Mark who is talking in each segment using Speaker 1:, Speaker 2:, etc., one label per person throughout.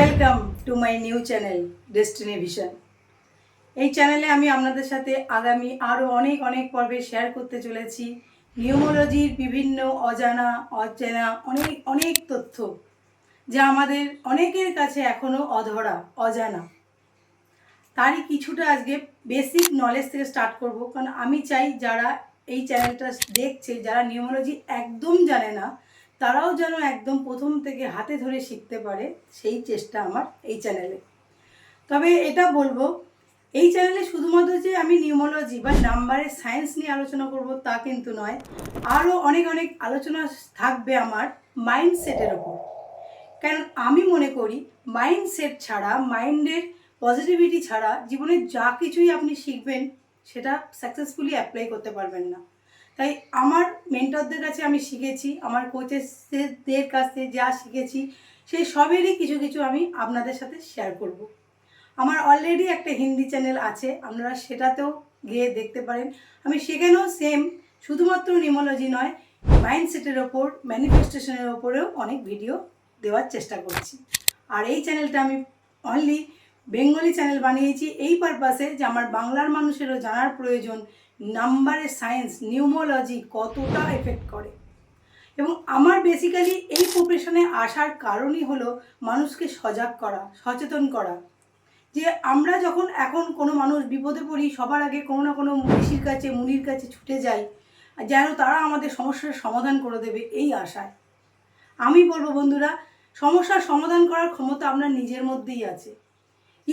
Speaker 1: Welcome to my new channel Destiny Vision এই চ্যানেলে আমি আপনাদের সাথে আগামী আরও অনেক অনেক পর্বে শেয়ার করতে চলেছি। নিউমোলজির বিভিন্ন অজানা, অচেনা, অনেক অনেক তথ্য যা আমাদের অনেকের কাছে এখনও অধরা, অজানা। তারই কিছুটা আজকে বেসিক নলেজ থেকে স্টার্ট করব। কারণ আমি চাই যারা এই চ্যানেলটা দেখছে, যারা নিউমোলজি একদম জানে না তারাও যেন একদম প্রথম থেকে হাতে ধরে শিখতে পারে সেই চেষ্টা আমার এই চ্যানেলে। তবে এটা বলব, এই চ্যানেলে শুধুমাত্র যে আমি নিউমোলজি বা নাম্বারের সায়েন্স নিয়ে আলোচনা করব তা কিন্তু নয়, আরও অনেক অনেক আলোচনা থাকবে আমার মাইন্ডসেটের ওপর। কারণ আমি মনে করি, মাইন্ডসেট ছাড়া, মাইন্ডের পজিটিভিটি ছাড়া জীবনে যা কিছুই আপনি শিখবেন, সেটা সাকসেসফুলি অ্যাপ্লাই করতে পারবেন না। তাই আমার মেন্টরদের কাছে আমি শিখেছি, আমার কোচেসদের কাছে যা শিখেছি, সেই সবেরই কিছু কিছু আমি আপনাদের সাথে শেয়ার করব। আমার অলরেডি একটা হিন্দি চ্যানেল আছে, আপনারা সেটাতেও গিয়ে দেখতে পারেন আমি সেখানেও সেম শুধুমাত্র নিউমোলজি নয় মাইন্ডসেটের ওপর ম্যানিফেস্টেশনের ওপরেও অনেক ভিডিও দেওয়ার চেষ্টা করছি আর এই চ্যানেলটা আমি অনলি বেঙ্গলি চ্যানেল বানিয়েছি, এই পারপাসে যে আমার বাংলার মানুষেরও জানার প্রয়োজন নাম্বারের সায়েন্স, নিউমোলজি কতটা এফেক্ট করে। এবং আমার বেসিক্যালি এই প্রফেশনে আসার কারণই হলো মানুষকে সজাগ করা, সচেতন করা। যে আমরা যখন এখন কোনো মানুষ বিপদে পড়ি, সবার আগে কোনো না কোনো ঋষির কাছে, মুনির কাছে ছুটে যাই, যেন তারা আমাদের সমস্যার সমাধান করে দেবে এই আশায়। আমি বলব বন্ধুরা, সমস্যার সমাধান করার ক্ষমতা আপনার নিজের মধ্যেই আছে।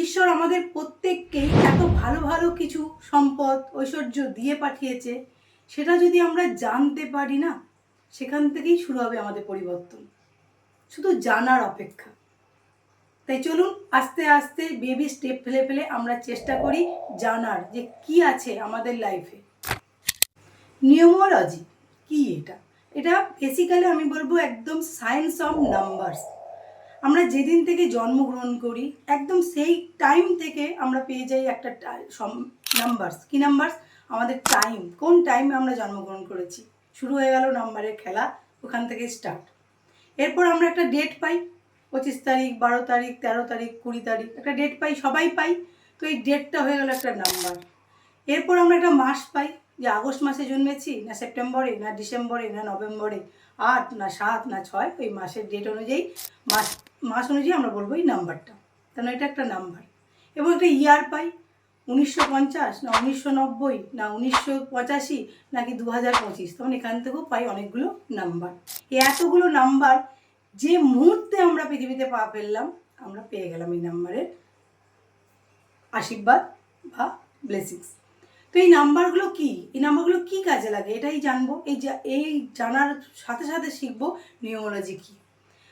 Speaker 1: ঈশ্বর আমাদের প্রত্যেককেই এত ভালো ভালো কিছু সম্পদ, ঐশ্বর্য দিয়ে পাঠিয়েছে, সেটা যদি আমরা জানতে পারি না, সেখান থেকেই শুরু হবে আমাদের পরিবর্তন। শুধু জানার অপেক্ষা। তাই চলুন, আস্তে আস্তে বেবি স্টেপ ফেলে ফেলে আমরা চেষ্টা করি জানার যে কি আছে আমাদের লাইফে নিউমোলজি কি এটা? এটা বেসিক্যালি আমি বলব একদম সায়েন্স অফ নাম্বারস আমরা যেদিন থেকে জন্মগ্রহণ করি, একদম সেই টাইম থেকে আমরা পেয়ে যাই একটা নাম্বারস কি নাম্বারস আমাদের টাইম কোন টাইমে আমরা জন্মগ্রহণ করেছি? শুরু হয়ে গেল নাম্বারের খেলা, ওখান থেকে স্টার্ট এরপর আমরা একটা ডেট পাই, পঁচিশ তারিখ, বারো তারিখ, তেরো তারিখ, কুড়ি তারিখ, একটা ডেট পাই, সবাই পাই, তো এই ডেটটা হয়ে গেল একটা নাম্বার এরপর আমরা একটা মাস পাই, যে আগস্ট মাসে জন্মেছি, না সেপ্টেম্বরে, না ডিসেম্বরে, না নভেম্বরে। আট না সাত না ছয় ওই মাসের ডেট অনুযায়ী মাস মাস অনুযায়ী আমরা বলব এই নাম্বারটা। কারণ এটা একটা নাম্বার। এবং একটা ইয়ার পাই, উনিশশো পঞ্চাশ না উনিশশো নব্বই না উনিশশো পঁচাশি নাকি দু হাজার পঁচিশ, তখন এখান থেকেও পাই অনেকগুলো নাম্বার। এই এতগুলো নাম্বার যে মুহূর্তে আমরা পৃথিবীতে পা ফেললাম, আমরা পেয়ে গেলাম এই নাম্বারের আশীর্বাদ বা ব্লেসিংস তো এই নাম্বারগুলো কি? এই নাম্বারগুলো কি কাজে লাগে? এটাই জানব। এই এই জানার সাথে সাথে শিখব নিউমোলজি কি।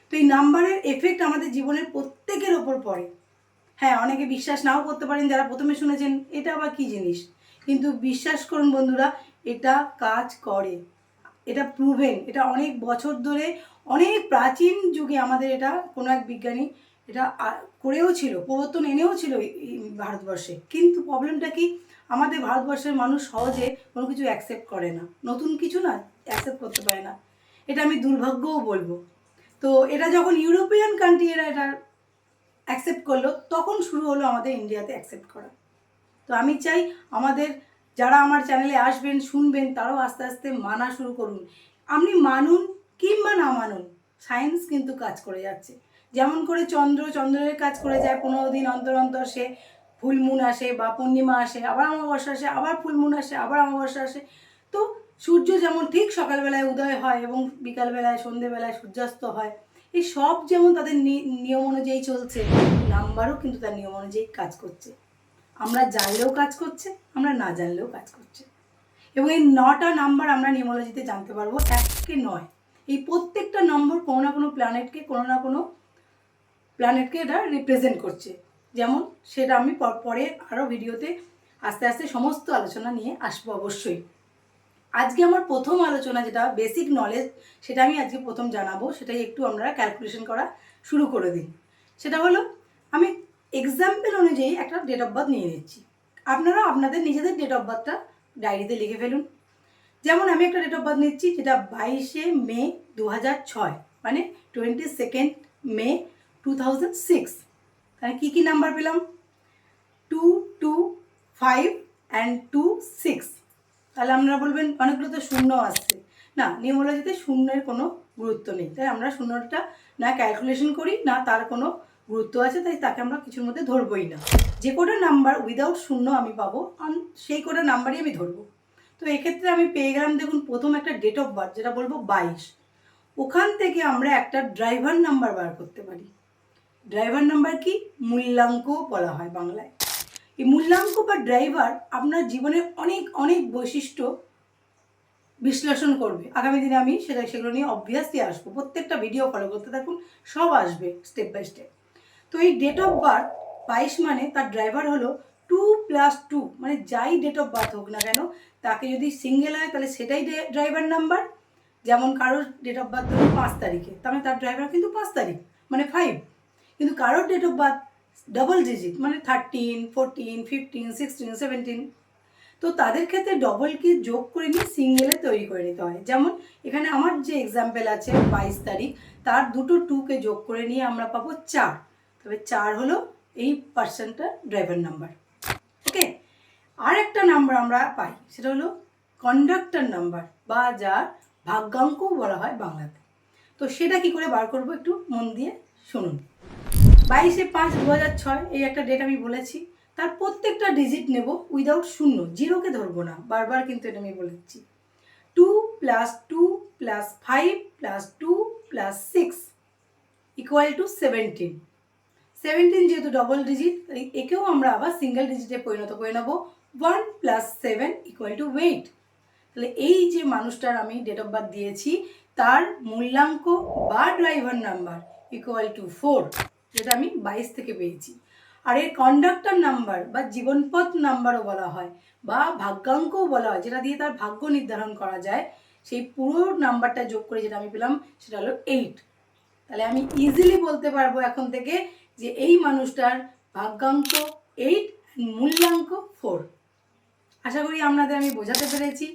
Speaker 1: তো এই নাম্বারের এফেক্ট আমাদের জীবনের প্রত্যেকের ওপর পড়ে। হ্যাঁ অনেকে বিশ্বাস নাও করতে পারেন যারা প্রথমে শুনেছেন, এটা আবার কি জিনিস? কিন্তু বিশ্বাস করুন বন্ধুরা, এটা কাজ করে। এটা প্রুভেন এটা অনেক বছর ধরে, অনেক প্রাচীন যুগে আমাদের এটা কোনো এক বিজ্ঞানী এটা করেও ছিল, প্রবর্তন এনেও ছিল ভারতবর্ষে। কিন্তু প্রবলেমটা কি? আমাদের ভারতবর্ষের মানুষ সহজে কোনো কিছু অ্যাকসেপ্ট করে না। নতুন কিছু না অ্যাকসেপ্ট করতে পারে না। এটা আমি দুর্ভাগ্যও বলব। তো এটা যখন ইউরোপিয়ান কান্ট্রি এরা এটা অ্যাকসেপ্ট করল, তখন শুরু হলো আমাদের ইন্ডিয়াতে অ্যাকসেপ্ট করা। তো আমি চাই আমাদের, যারা আমার চ্যানেলে আসবেন, শুনবেন, তারাও আস্তে আস্তে মানা শুরু করুন। আপনি মানুন কিংবা না মানুন সায়েন্স কিন্তু কাজ করে যাচ্ছে। যেমন করে চন্দ্র, চন্দ্রের কাজ করে যায়, পনেরো দিন অন্তর অন্তর সে ফুল মুন আসে বা পূর্ণিমা আসে, আবার অমাবস্যা আসে, আবার ফুল মুন আসে, আবার অমাবস্যা আসে। তো সূর্য যেমন ঠিক সকালবেলায় উদয় হয় এবং বিকালবেলায়, সন্ধেবেলায় সূর্যাস্ত হয়, এই সব যেমন তাদের নিয়ম অনুযায়ী চলছে, নাম্বারও কিন্তু তার নিয়ম অনুযায়ী কাজ করছে। আমরা জানলেও কাজ করছে, আমরা না জানলেও কাজ করছে। এবং এই নটা নাম্বার আমরা নিউমোলজিতে জানতে পারব, এককে নয়। এই প্রত্যেকটা নম্বর কোনো না কোনো প্ল্যানেটকে কোনো না কোনো প্ল্যানেটকে এটা রিপ্রেজেন্ট করছে। যেমন সেটা আমি পর- আরও ভিডিওতে আস্তে আস্তে সমস্ত আলোচনা নিয়ে আসব অবশ্যই। আজকে আমার প্রথম আলোচনা যেটা বেসিক নলেজ সেটা আমি আজকে প্রথম জানাব, সেটাই একটু আমরা ক্যালকুলেশন করা শুরু করে দিই। সেটা হলো, আমি এক্সাম্পল অনুযায়ী একটা ডেট অফ বার্থ নিয়ে নিচ্ছি। আপনারা আপনাদের নিজেদের ডেট অফ বার্থটা ডায়েরিতে লিখে ফেলুন। যেমন আমি একটা ডেট অফ বার্থ নিচ্ছি, যেটা বাইশে মে দু হাজার ছয় মানে twenty second May two thousand six তাহলে কী কী নাম্বার পেলাম? Two two five and two six তাহলে আপনারা বলবেন, অনেকগুলো তো শূন্য আসছে না নিউমোলজিতে শূন্যের কোনো গুরুত্ব নেই। তাই আমরা শূন্যটা না ক্যালকুলেশন করি, না তার কোনো গুরুত্ব আছে, তাই তাকে আমরা কিছুর মধ্যে ধরবই না। যে কটা নাম্বার উইদাউট শূন্য আমি পাবো সেই কটা নাম্বারই আমি ধরবো। তো এক্ষেত্রে আমি পেয়ে গেলাম, দেখুন, প্রথম একটা ডেট অফ বার্থ যেটা বলব বাইশ। ওখান থেকে আমরা একটা ড্রাইভার নাম্বার বার করতে পারি। ড্রাইভার নাম্বার কি? মূল্যাঙ্ক বলা হয় বাংলায়। এই মূল্যাঙ্ক বা ড্রাইভার আপনার জীবনের অনেক অনেক বৈশিষ্ট্য বিশ্লেষণ করবে। আগামী দিনে আমি সেটা, সেগুলো নিয়ে অবভিয়াসলি আসব। প্রত্যেকটা ভিডিও ফলো করতে থাকুন, সব আসবে স্টেপ বাই স্টেপ তো এই ডেট অফ বার্থ বাইশ মানে তার ড্রাইভার হলো টু প্লাস টু মানে যাই ডেট অফ বার্থ হোক না কেন, তাকে যদি সিঙ্গেল হয় তাহলে সেটাই ড্রাইভার নাম্বার যেমন কারোর ডেট অফ বার্থ ধরুন পাঁচ তারিখে, তাহলে তার ড্রাইভার কিন্তু পাঁচ তারিখ মানে ফাইভ কিন্তু কারোর date of birth double digit মানে thirteen fourteen fifteen sixteen seventeen তো তাদের ক্ষেত্রে ডবল কি যোগ করে নিয়ে সিঙ্গেলে তৈরি করে নিতে হয়। যেমন এখানে আমার যে এক্সাম্পল আছে বাইশ তারিখ, তার দুটো টুকে যোগ করে নিয়ে আমরা পাবো চার। তবে চার হলো এই পার্সনটার ড্রাইভার নাম্বার ওকে আর একটা নাম্বার আমরা পাই, সেটা হলো কন্ডাক্টর নাম্বার বা যার ভাগ্যাঙ্কও বলা হয় বাংলাতে। তো সেটা কি করে বার করব একটু মন দিয়ে শুনুন। বাইশে পাঁচ দু হাজার ছয় এই একটা ডেট আমি বলেছি, তার প্রত্যেকটা ডিজিট নেব উইদাউট শূন্য জিরোকে ধরবো না, বারবার কিন্তু এটা আমি বলেছি two plus two plus five plus two plus six equal to seventeen seventeen যেহেতু ডবল ডিজিট একেও আমরা আবার সিঙ্গেল ডিজিটে পরিণত করে নেব। One plus seven equal to wait তাহলে এই যে মানুষটার আমি ডেট অফ বার্থ দিয়েছি, তার মূল্যাঙ্ক বা driver number equal to four যেটা আমি বাইশ থেকে পেয়েছি। আর এর কন্ডাক্টর নাম্বার বা জীবনপথ নাম্বারও বলা হয় বা ভাগ্যাঙ্কও বলা হয়, যেটা দিয়ে তার ভাগ্য নির্ধারণ করা যায়, সেই পুরো নাম্বারটা যোগ করে যেটা আমি পেলাম সেটা হলো এইট তাহলে আমি ইজিলি বলতে পারব এখন থেকে যে এই মানুষটার ভাগ্যাঙ্ক এইট মূল্যাঙ্ক ফোর আশা করি আপনাদের আমি বোঝাতে পেরেছি।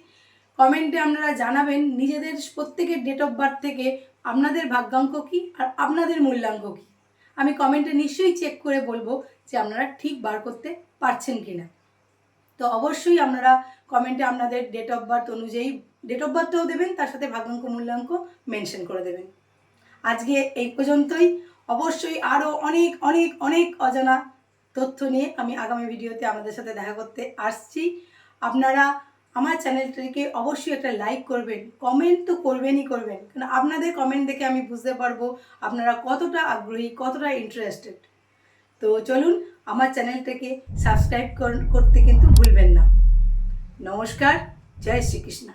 Speaker 1: কমেন্টে আপনারা জানাবেন, নিজেদের প্রত্যেকের ডেট অফ বার্থ থেকে আপনাদের ভাগ্যাঙ্ক কী আর আপনাদের মূল্যাঙ্ক কী? আমি কমেন্টে নিশ্চয়ই চেক করে বলব যে আপনারা ঠিক বার করতে পারছেন কি না তো অবশ্যই আপনারা কমেন্টে আপনাদের ডেট অফ বার্থ অনুযায়ী ডেট অফ বার্থটাও দেবেন, তার সাথে ভাগ্যাঙ্ক মূল্যাঙ্ক মেনশন করে দেবেন। আজকে এই পর্যন্তই। অবশ্যই আরও অনেক অনেক অনেক অজানা তথ্য নিয়ে আমি আগামী ভিডিওতে আপনাদের সাথে দেখা করতে আসছি। আপনারা আমার চ্যানেলটিকে অবশ্যই একটা লাইক করবেন কমেন্ট তো করবেনই করবেন। কারণ আপনাদের কমেন্ট দেখে আমি বুঝতে পারব আপনারা কতটা আগ্রহী, কতটা ইন্টারেস্টেড তো চলুন আমার চ্যানেলটাকে সাবস্ক্রাইব করতে কিন্তু ভুলবেন না। নমস্কার, জয় শ্রীকৃষ্ণ।